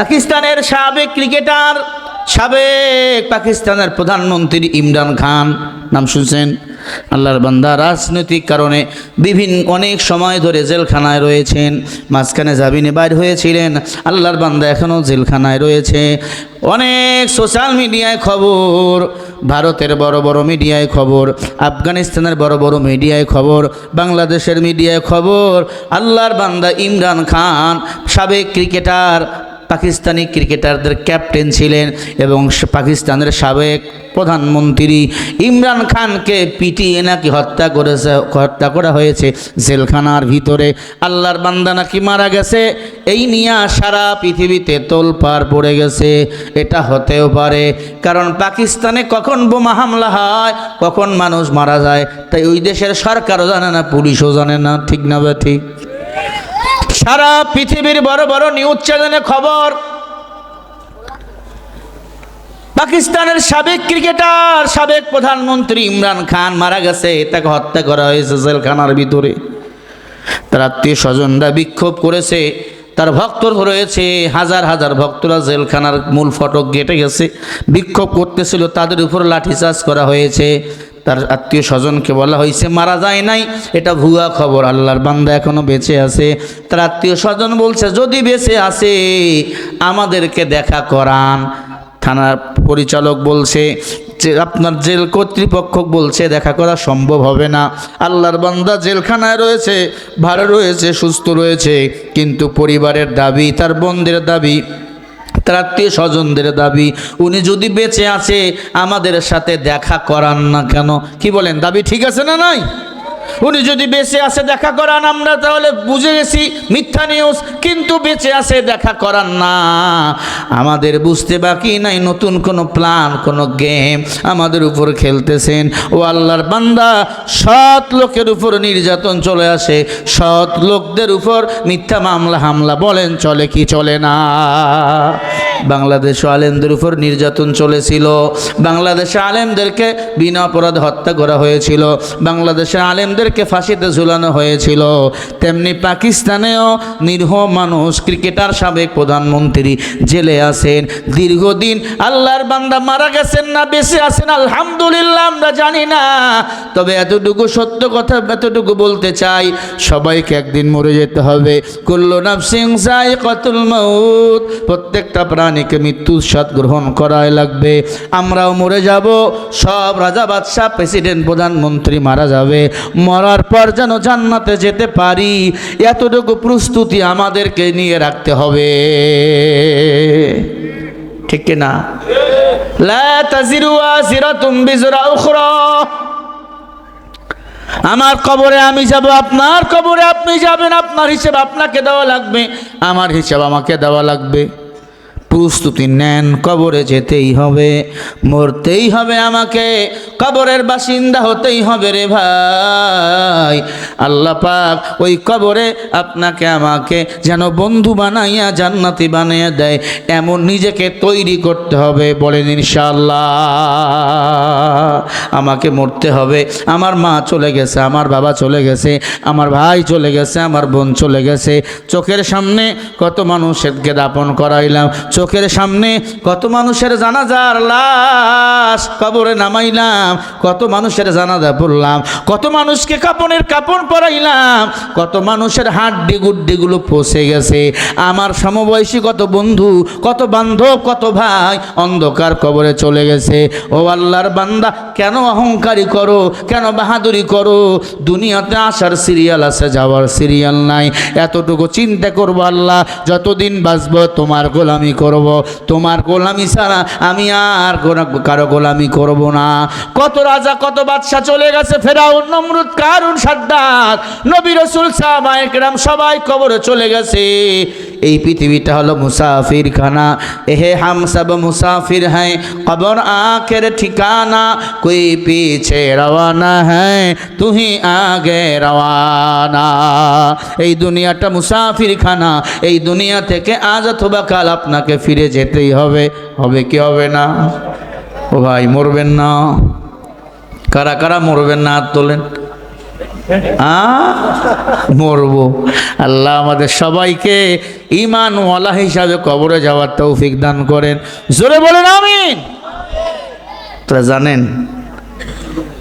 পাকিস্তানের সাবেক ক্রিকেটার, সাবেক পাকিস্তানের প্রধানমন্ত্রী ইমরান খান। নাম শুনছেন? আল্লাহর বান্দা, রাজনৈতিক কারণে বিভিন্ন, অনেক সময় ধরে জেলখানায় রয়েছেন, মাঝখানে জামিনে বাইর হয়েছিলেন, আল্লাহর বান্দা এখনও জেলখানায় রয়েছে। অনেক সোশ্যাল মিডিয়ায় খবর, ভারতের বড় বড় মিডিয়ায় খবর, আফগানিস্তানের বড় বড় মিডিয়ায় খবর, বাংলাদেশের মিডিয়ায় খবর, আল্লাহর বান্দা ইমরান খান, সাবেক ক্রিকেটার পাকিস্তানি ক্রিকেটারদের ক্যাপ্টেন ছিলেন এবং পাকিস্তানের সাবেক প্রধানমন্ত্রী ইমরান খানকে পিটিয়ে নাকি হত্যা করেছে, হত্যা করা হয়েছে জেলখানার ভিতরে। আল্লাহর বান্দা নাকি মারা গেছে? এই নিয়ে সারা পৃথিবীতে তোলপাড় পড়ে গেছে। এটা হতেও পারে। কারণ পাকিস্তানে কখন বোমা হামলা হয়, কখন মানুষ মারা যায়, তাই ওই দেশের সরকারও জানে না, পুলিশও জানে না, ঠিক না বা ঠিক? সারা পৃথিবীর বড় বড় নিউজ চ্যানেলে খবর। পাকিস্তানের সাবেক ক্রিকেটার, সাবেক প্রধানমন্ত্রী ইমরান খান মারা গেছে। তাকে হত্যা করা হয়েছে জেলখানার ভিতরে। তার আত্মীয় স্বজনরা বিক্ষোভ করেছে। তার ভক্ত রয়েছে, হাজার হাজার ভক্তরা জেলখানার মূল ফটক গেটে গেছে। বিক্ষোভ করতেছিল, তাদের উপর লাঠিচার্জ করা হয়েছে। তার আত্মীয় স্বজনকে বলা হয়েছে, মারা যায় নাই। এটা ভুয়া খবর, আল্লাহর বান্দা এখনও বেঁচে আছে। তার আত্মীয় স্বজন বলছে, যদি বেঁচে আছে আমাদেরকে দেখা করান। থানার পরিচালক বলছে, যে আপনার জেল কর্তৃপক্ষ বলছে, দেখা করা সম্ভব হবে না। আল্লাহর বান্দা জেলখানায় রয়েছে, ভালো রয়েছে, সুস্থ রয়েছে, কিন্তু পরিবারের দাবি, তার বন্ধের দাবি তার আত্মীয় স্বজনদের দাবি, উনি যদি বেঁচে আছে, আমাদের সাথে দেখা করান না কেন? কি বলেন, দাবি ঠিক আছে না নাই? উনি যদি বেঁচে আছে, দেখা করান, আমরা তাহলে বুঝে গেছি, মিথ্যা নিউজ কিন্তু বেঁচে আছে, দেখা করান না। আমাদের বুঝতে বাকি নাই, নতুন কোনো প্ল্যান কোনো গেম আমাদের উপর খেলতেছেন। ও আল্লাহর বান্দা, সৎ লোকের উপর নির্যাতন চলে আসে, সৎ লোকদের উপর মিথ্যা মামলা হামলা বলেন, চলে কি চলে না? বাংলাদেশ আলেমদের উপর নির্যাতন চলেছিল। বাংলাদেশে আলেমদেরকে বিনা অপরাধ হত্যা করা হয়েছিল। বাংলাদেশে আলেমদেরকে ফাঁসিতে ঝুলানো হয়েছিল। তেমনি পাকিস্তানেও নিরীহ মানুষ ক্রিকেটার সাবেক প্রধানমন্ত্রী জেলে আছেন। দীর্ঘদিন আল্লাহর বান্দা মারা গেছেন না, বেঁচে আছেন, আলহামদুলিল্লাহ আমরা জানি না। তবে এতটুকু সত্য কথা, এতটুকু বলতে চাই, সবাইকে একদিন মরে যেতে হবে। কুল্লু নাফসিং সাই কতুল মৌত প্রত্যেকটা প্রাণীকে মৃত্যুর স্বাদ গ্রহণ করাই লাগবে। আমরাও মরে যাব, সব রাজা বাদশাহ, প্রেসিডেন্ট, প্রধানমন্ত্রী মারা যাবে। মরার পর যেন জান্নাতে যেতে পারি, এতটুকু প্রস্তুতি আমাদেরকে নিয়ে রাখতে হবে। ঠিক না আমার কবরে আমি যাব, আপনার কবরে আপনি যাবেন, আপনার হিসেব আপনাকে দেওয়া লাগবে, আমার হিসাব আমাকে দেওয়া লাগবে। প্রস্তুতি নেন, কবরে যেতেই হবে, মরতেই হবে আমাকে, কবরের বাসিন্দা হতেই হবে রে ভাই। আল্লাহ পাক ওই কবরে আপনাকে আমাকে যেন বন্ধু বানাইয়া, জান্নাতি বানাইয়া দেয়, এমন নিজেকে তৈরি করতে হবে, বলেন ইনশাল্লাহ আমাকে মরতে হবে, আমার মা চলে গেছে, আমার বাবা চলে গেছে, আমার ভাই চলে গেছে, আমার বোন চলে গেছে, চোখের সামনে কত মানুষেরকে দাপন করাইলাম চোখের সামনে কত মানুষের জানাজার লাশ কবরে নামাইলাম, কত মানুষের জানাজা পড়লাম, কত মানুষকে কাপনের কাপড় পরাইলাম, কত মানুষের হাড্ডি গুড্ডিগুলো পচে গেছে। আমার সমবয়সী কত বন্ধু, কত বান্ধব, কত ভাই অন্ধকার কবরে চলে গেছে। ও আল্লাহর বান্দা, কেন অহংকারী করো, কেন বাহাদুরি করো? দুনিয়াতে আসার সিরিয়াল আছে, যাওয়ার সিরিয়াল নাই। এতটুকু চিন্তা করব আল্লাহ, যতদিন বাঁচবো তোমার গোলামি করব? তোমার গোলামি ছাড়া আমি আর কারও গোলামি করব না। কত রাজা, কত বাদশাহ চলে গেছে। ফেরাউন, নমরুদ, কারুন, সাদ্দাত, নবী রসুল সাহাবাহাম সবাই কবরে চলে গেছে। এই পৃথিবীটা হলো মুসাফির খানা এহে হাম সব মুসাফির হ্যাঁ কবর আখের ঠিকানা। কই পিছে রওয়ানা হ্যাঁ তুহি আগে রওয়ানা। এই দুনিয়াটা মুসাফির খানা এই দুনিয়া থেকে আজ অথবা কাল আপনাকে ফিরে যেতেই হবে। হবে কি হবে না? ও ভাই, মরবেন না। কারা কারা মরবেন না? হাত তোলেন। মরবো। আল্লাহ আমাদের সবাইকে ইমান ওয়ালা হিসাবে কবরে যাওয়ার তৌফিক দান করেন। জোরে বলেন, আমিন। তোরা জানেন,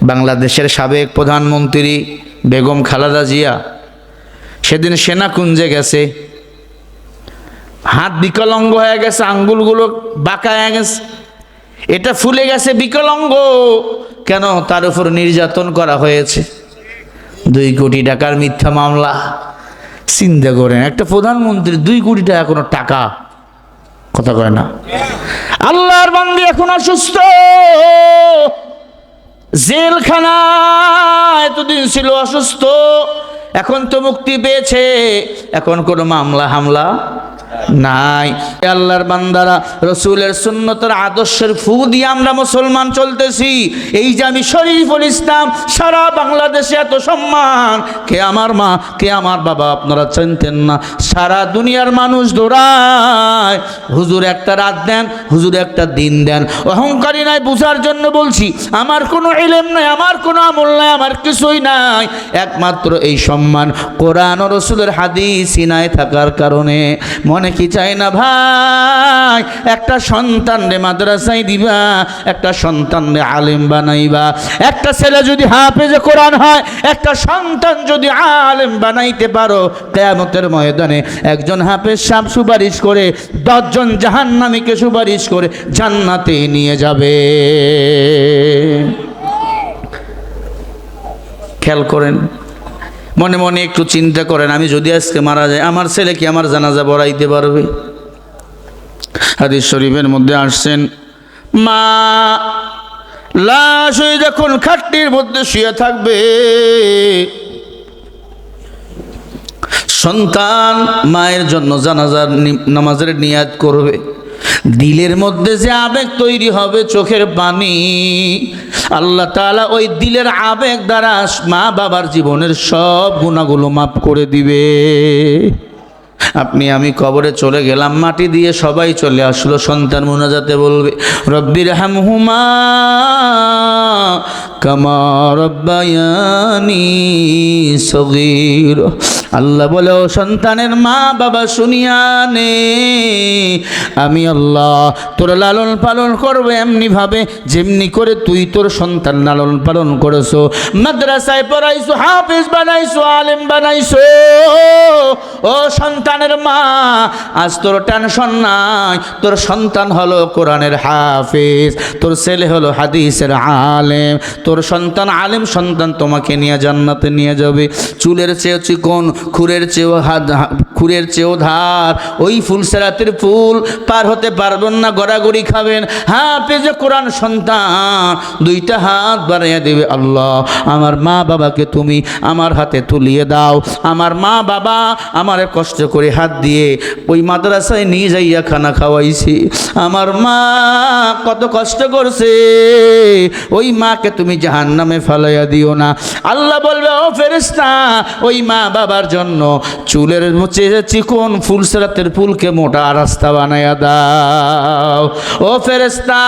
বাংলাদেশের সাবেক প্রধানমন্ত্রী বেগম খালেদা জিয়া সেদিন সেনাকুঞ্জে গেছে। হাত বিকলঙ্গ হয়ে গেছে, আঙ্গুলগুলো বাঁকা হয়ে গেছে। এটা ফুলে গেছে বিকলঙ্গ। কেন? তার উপর নির্যাতন করা হয়েছে। দুই কোটি টাকার মিথ্যা মামলা। চিন্তা করেন, একটা প্রধানমন্ত্রী দুই কোটি টাকা কোনো টাকা? কথা কয় না। আল্লাহর বান্দি এখন অসুস্থ। জেলখানা এতদিন ছিল অসুস্থ। এখন তো মুক্তি পেয়েছে। এখন কোনো মামলা হামলা নাই। আল্লাহর বান্দারা, রসুলের সুন্নতের আদর্শের ফু দিয়ে আমরা মুসলমান চলতেছি। এই যে আমি শরীফুল ইসলাম, সারা বাংলাদেশে এত সম্মান। কে আমার মা, কে আমার বাবা, আপনারা চিনতেন না। সারা দুনিয়ার মানুষ দৌড়ায়। হুজুর একটা রাত দেন, হুজুর একটা দিন দেন। অহংকারী নাই বুঝার জন্য বলছি, আমার কোনো এলেম নাই, আমার কোনো আমল নাই, আমার কিছুই নাই। একমাত্র এই সম্মান কোরআন ও রসুলের হাদিস সিনায় থাকার কারণে। মনে কি চাই না ভাই? একটা সন্তান রে মাদ্রাসায় দিবা, একটা সন্তান রে আলেম বানাইবা। একটা ছেলে যদি হাফেজে কোরআন হয়, একটা সন্তান যদি আলেম বানাইতে পারো, কেয়ামতের ময়দানে একজন হাফেজ সাপ সুপারিশ করে, দশজন জাহান্নামীকে সুপারিশ করে জান্নাতে নিয়ে যাবে। খেয়াল করেন মনে মনে একটু চিন্তা করেন, আমি যদি আজকে মারা যাই, আমার ছেলে কি আমার জানাজা বড়াইতে পারবে? হাদিস শরীফের মধ্যে আসছেন, মা, লাশ হয়ে যখন খাটটির মধ্যে শুয়ে থাকবে, সন্তান মায়ের জন্য জানাজার নামাজের নিয়াদ করবে। দিলের মধ্যে যে আবেগ তৈরি হবে চোখের পানি আল্লাহ তালা ওই দিলের আবেগ দ্বারা মা বাবার জীবনের সব গুণাগুলো মাফ করে দিবে। আপনি, আমি কবরে চলে গেলাম, মাটি দিয়ে সবাই চলে আসলো, সন্তান মোনাজাতে বলবে রব্বির হামহুমা কামা রব্বায়ানি সগীর। আল্লাহ বলে, ও সন্তানের মা, বাবা শুনিয়া নে। আমি আল্লাহ তোর লালন পালন করব এমনি ভাবে যেমনি করে তুই তোর সন্তান লালন পালন করেছ। মাদ্রাসায় পড়াইছো, হাফিজ বানাইছো, আলেম বানাইছো। ও সন্তানের মা, আজ তোর টেনশন নাই, তোর সন্তান হলো কোরআনের হাফিজ, তোর ছেলে হলো হাদিসের আলেম, তোর সন্তান আলেম, সন্তান তোমাকে নিয়ে জান্নাতে নিয়ে যাবে, চুলের চেয়েও চিকন, খুরের চেয়েও হাত, খুরের চেয়েও ধার, ওই ফুল সেরাতের ফুল পার হতে পারবেন না, গড়াগড়ি খাবেন, হাফেজে কোরআন সন্তান, দুইটা হাত বাড়াইয়া দেবে আল্লাহ, আমার মা বাবাকে তুমি আমার হাতে তুলিয়ে দাও, আমার মা বাবা আমার কষ্ট করে হাত দিয়ে ওই মাদ্রাসায় নিয়ে যাইয়া খানা খাওয়াইছি। আমার মা কত কষ্ট করছে। ওই মাকে তুমি জাহান নামে ফেলাইয়া দিও না। আল্লাহ বলবে, ও ফেরেস্তা ওই মা বাবার জন্য চুলের চিকন ফুল, সেরাতের ফুলকে মোটা রাস্তা বানাইয়া দাও। ও ফেরেস্তা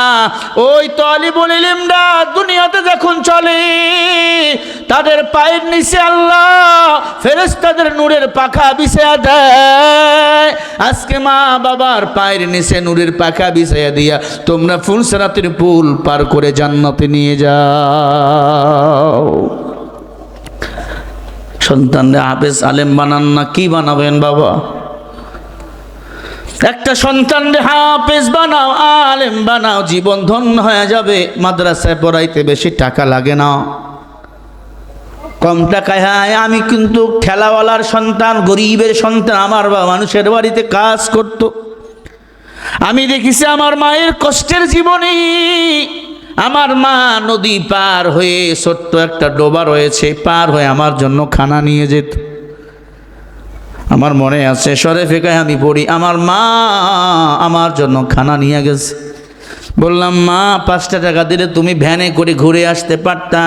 ওই তলিবুল ইলিমরা দুনিয়াতে যখন চলে, তাদের পায়ের নিচে আল্লাহ ফেরেস্তাদের নূরের পাখা বিছায়া দেয়। আজকে মা বাবার পায়ের নিচে নূরের পাখা বিছাইয়া দিয়া তোমরা ফুল সেরাতের পুল পার করে জান্নাতে নিয়ে যাও। সন্তানরে হাফেজ আলেম বানান না, কি বানাবেন বাবা? একটা সন্তানরে হাফেজ বানাও, আলেম বানাও, জীবন ধন্য হয়ে যাবে। মাদ্রাসায় পড়াইতে বেশি টাকা লাগে না। কম টাকায় হ্যাঁ আমি কিন্তু ঠেলাওয়ালার সন্তান, গরিবের সন্তান, আমার বা মানুষের বাড়িতে কাজ করত। আমি দেখেছি আমার মায়ের কষ্টের জীবনে। আমার মা নদী পার হয়ে ছোট্ট একটা ডোবা রয়েছে, পার হয়ে আমার জন্য খানা নিয়ে যেত। আমার মনে আছে সরে ফেকায় আমি পড়ি, আমার মা আমার জন্য খানা নিয়ে গেছে। বললাম, মা, পাঁচটা টাকা দিলে তুমি ভ্যানে করে ঘুরে আসতে পারতা।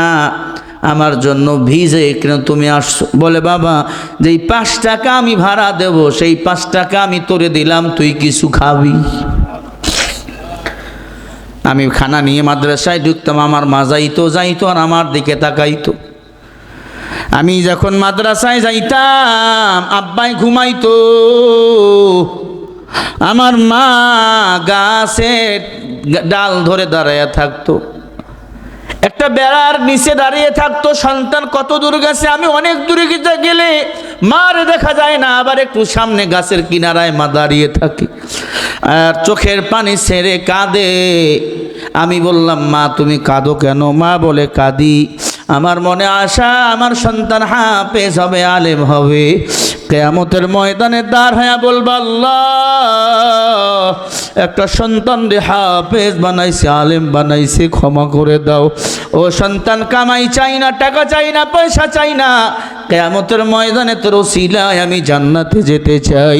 আমার জন্য ভিজে কেন তুমি আসছো? বলে, বাবা, যেই পাঁচ টাকা আমি ভাড়া দেব, সেই পাঁচ টাকা আমি তোরে দিলাম, তুই কিছু খাবি। আমি খানা নিয়ে মাদ্রাসায় ঢুকতাম, আমার মা যাইতো যাইতো আর আমার দিকে তাকাইতো। আমি যখন মাদ্রাসায় যাইতাম, আব্বাই ঘুমাইতো। আমার মা গাছের ডাল ধরে দাঁড়াইয়া থাকতো। একটা বেড়ার নিচে দাঁড়িয়ে থাকতো, সন্তান কত দূর গেছে, আমি অনেক দূরে গেলে মার দেখা যায় না, আবার একটু সামনে গাছের কিনারায় মা দাঁড়িয়ে থাকে। আর চোখের পানি ছেড়ে কাঁদে। আমি বললাম, মা, তুমি কাঁদো কেন? মা বলে, কাঁদি। আমার মনে আশা, আমার সন্তান হাফেজ হবে, আলেম হবে। কেয়ামতের ময়দানে দাঁড় হয়ে বলব একটা সন্তান রে হাফেজ বানাইছে, আলেম বানাইছে, ক্ষমা করে দাও। ও সন্তান, কামাই চাই না, টাকা চাই না, পয়সা চাই না। কেয়ামতের ময়দানে তোর ওসিলায় আমি জান্নাতে যেতে চাই।